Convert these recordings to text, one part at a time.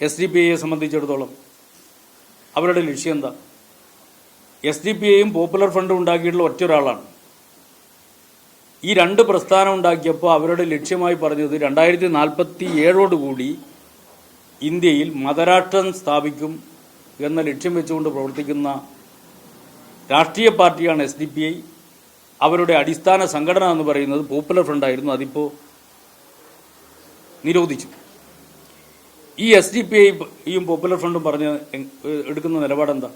S D P ഐയെ സംബന്ധിച്ചിടത്തോളം അവരുടെ ലക്ഷ്യം എന്താ എസ് ഡി പി ഐയും പോപ്പുലർ ഫണ്ടും ഉണ്ടാക്കിയിട്ടുള്ള ഒറ്റൊരാളാണ്. ഈ രണ്ട് പ്രസ്ഥാനം ഉണ്ടാക്കിയപ്പോൾ അവരുടെ ലക്ഷ്യമായി പറഞ്ഞത് രണ്ടായിരത്തി നാൽപ്പത്തി ഏഴോടുകൂടി ഇന്ത്യയിൽ മതരാഷ്ട്രം സ്ഥാപിക്കും എന്ന ലക്ഷ്യം വെച്ചുകൊണ്ട് പ്രവർത്തിക്കുന്ന രാഷ്ട്രീയ പാർട്ടിയാണ് എസ് ഡി പി ഐ അവരുടെ അടിസ്ഥാന സംഘടന എന്ന് പറയുന്നത് പോപ്പുലർ ഫ്രണ്ടായിരുന്നു അതിപ്പോൾ നിരോധിച്ചു ഈ എസ് ഡി പി ഐയും പോപ്പുലർ ഫ്രണ്ടും പറഞ്ഞ് എടുക്കുന്ന നിലപാടെന്താ?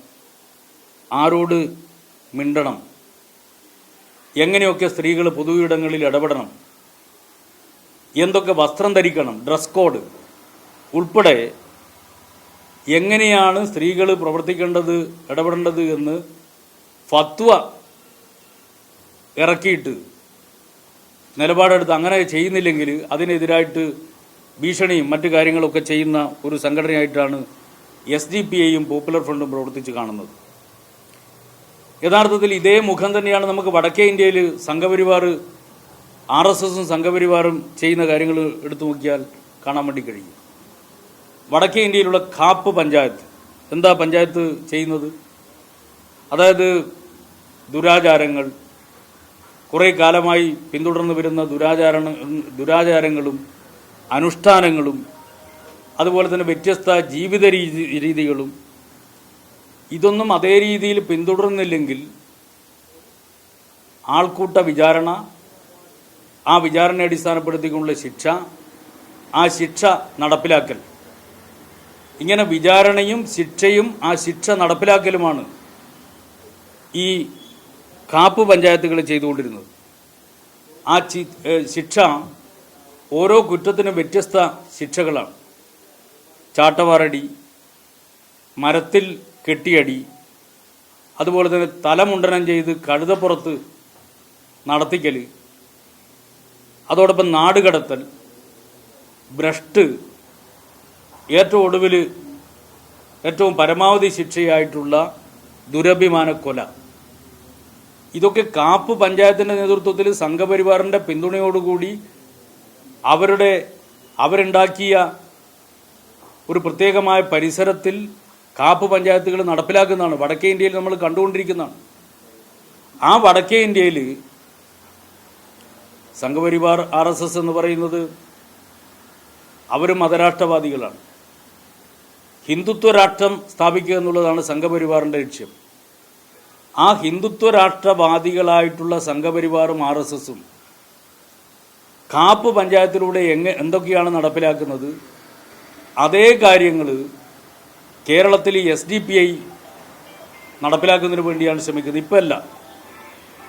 ആരോട് മിണ്ടണം? എങ്ങനെയൊക്കെ സ്ത്രീകൾ പൊതുയിടങ്ങളിൽ ഇടപെടണം? എന്തൊക്കെ വസ്ത്രം ധരിക്കണം? ഡ്രസ് കോഡ് ഉൾപ്പെടെ എങ്ങനെയാണ് സ്ത്രീകൾ പ്രവർത്തിക്കേണ്ടത് ഇടപെടേണ്ടത് എന്ന് ഫത്വ ഇറക്കിയിട്ട് നിലപാടെടുത്ത് അങ്ങനെ ചെയ്യുന്നില്ലെങ്കിൽ അതിനെതിരായിട്ട് ഭീഷണിയും മറ്റു കാര്യങ്ങളൊക്കെ ചെയ്യുന്ന ഒരു സംഘടനയായിട്ടാണ് എസ് ഡി പി ഐയും പോപ്പുലർ ഫ്രണ്ടും പ്രവർത്തിച്ച് കാണുന്നത്. യഥാർത്ഥത്തിൽ ഇതേ മുഖം തന്നെയാണ് നമുക്ക് വടക്കേ ഇന്ത്യയിൽ സംഘപരിവാർ ആർ എസ് എസും സംഘപരിവാറും ചെയ്യുന്ന കാര്യങ്ങൾ എടുത്തു നോക്കിയാൽ കാണാൻ വേണ്ടി കഴിയും. വടക്കേ ഇന്ത്യയിലുള്ള കാപ്പ് പഞ്ചായത്ത് എന്താ പഞ്ചായത്ത് ചെയ്യുന്നത്? അതായത് ദുരാചാരങ്ങൾ. കുറേ കാലമായി പിന്തുടർന്നു വരുന്ന ദുരാചാര ദുരാചാരങ്ങളും അനുഷ്ഠാനങ്ങളും അതുപോലെ തന്നെ വ്യത്യസ്ത ജീവിത രീതി രീതികളും ഇതൊന്നും അതേ രീതിയിൽ പിന്തുടർന്നില്ലെങ്കിൽ ആൾക്കൂട്ട വിചാരണ ആ വിചാരണയെ അടിസ്ഥാനപ്പെടുത്തിക്കൊണ്ടുള്ള ശിക്ഷ ആ ശിക്ഷ നടപ്പിലാക്കൽ. ഇങ്ങനെ വിചാരണയും ശിക്ഷയും ആ ശിക്ഷ നടപ്പിലാക്കലുമാണ് ഈ കാപ്പ് പഞ്ചായത്തുകൾ ചെയ്തുകൊണ്ടിരുന്നത്. ആ ശിക്ഷ ഓരോ കുറ്റത്തിനും വ്യത്യസ്ത ശിക്ഷകളാണ്. ചാട്ടവാറടി മരത്തിൽ കെട്ടിയടി അതുപോലെ തന്നെ തലമുണ്ടനം ചെയ്ത് കഴുതപ്പുറത്ത് നടത്തിക്കൽ അതോടൊപ്പം നാടുകടത്തൽ ഭ്രഷ്ട് ഏറ്റവും ഒടുവിൽ ഏറ്റവും പരമാവധി ശിക്ഷയായിട്ടുള്ള ദുരഭിമാന കൊല. ഇതൊക്കെ കാപ്പ് പഞ്ചായത്തിന്റെ നേതൃത്വത്തിൽ സംഘപരിവാറിന്റെ പിന്തുണയോടുകൂടി അവരുടെ അവരുണ്ടാക്കിയ ഒരു പ്രത്യേകമായ പരിസരത്തിൽ കാപ്പ് പഞ്ചായത്തുകൾ നടപ്പിലാക്കുന്നതാണ്. വടക്കേ ഇന്ത്യയിൽ നമ്മൾ കണ്ടുകൊണ്ടിരിക്കുന്നതാണ്. ആ വടക്കേ ഇന്ത്യയിൽ സംഘപരിവാർ ആർ എസ് എസ് എന്ന് പറയുന്നത് അവർ മതരാഷ്ട്രവാദികളാണ്. ഹിന്ദുത്വ രാഷ്ട്രം സ്ഥാപിക്കുക എന്നുള്ളതാണ് സംഘപരിവാറിന്റെ ലക്ഷ്യം. ആ ഹിന്ദുത്വ രാഷ്ട്രവാദികളായിട്ടുള്ള സംഘപരിവാറും ആർ എസ് എസും കാപ്പ് പഞ്ചായത്തിലൂടെ എങ്ങ എന്തൊക്കെയാണ് നടപ്പിലാക്കുന്നത്? അതേ കാര്യങ്ങൾ കേരളത്തിൽ എസ് ഡി പി ഐ നടപ്പിലാക്കുന്നതിന് വേണ്ടിയാണ് ശ്രമിക്കുന്നത്. ഇപ്പം അല്ല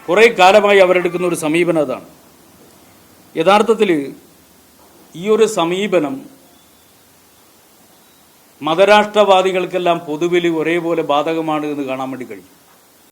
കുറേ കാലമായി അവരെടുക്കുന്ന ഒരു സമീപനം അതാണ്. യഥാർത്ഥത്തിൽ ഈ ഒരു സമീപനം മതരാഷ്ട്രവാദികൾക്കെല്ലാം പൊതുവിൽ ഒരേപോലെ ബാധകമാണ് എന്ന് കാണാൻ വേണ്ടി കഴിയും.